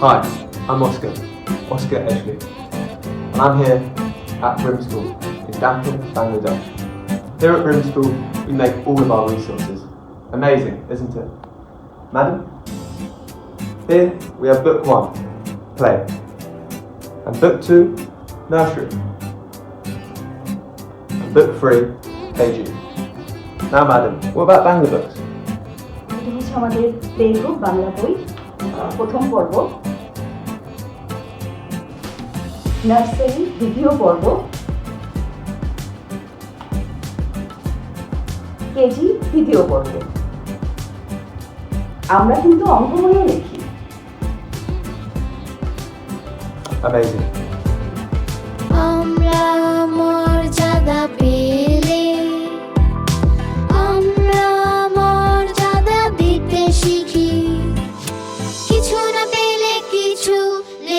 Hi, I'm Oscar, Oscar Eshley, and I'm here at Brim School in Dhaka, Bangladesh. Here at Brim School, we make all of our resources. Amazing, isn't it? Madam? Here we have Book 1, Play, and Book 2, Nursery, and Book 3, KG. Now, Madam, what about Bangla books? আমাদের play group Bangla বই প্রথম পর্ব nursery দ্বিতীয় পর্ব KG তৃতীয় পর্ব আমরা কিন্তু অঙ্ক বলে লিখি Amazing.